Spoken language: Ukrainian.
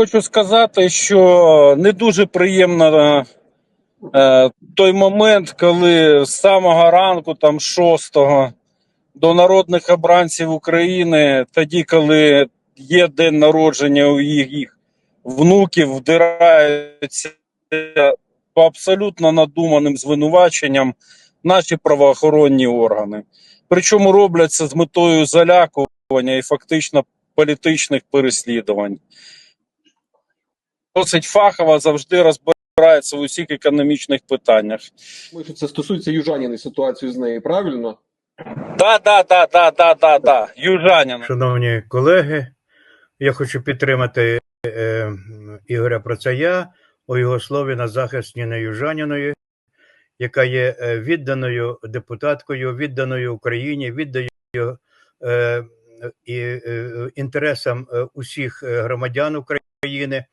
Хочу сказати, що не дуже приємно е, той момент, коли з самого ранку, там 6 до народних обранців України, тоді, коли є день народження у їх, їх внуків, вдираються по абсолютно надуманим звинуваченням наші правоохоронні органи. Причому роблять це з метою залякування і фактично політичних переслідувань. Досить фахово завжди розбирається в усіх економічних питаннях. Думаю, що це стосується южаніни ситуацію з нею, правильно? Да, да, да, да, да, да, да. Южанин. Шановні колеги, я хочу підтримати е, Ігоря Процая у його слові на захист Ніни Южаніної, яка є е, відданою депутаткою, відданою Україні, відданою е, і, е, інтересам е, усіх е, громадян України.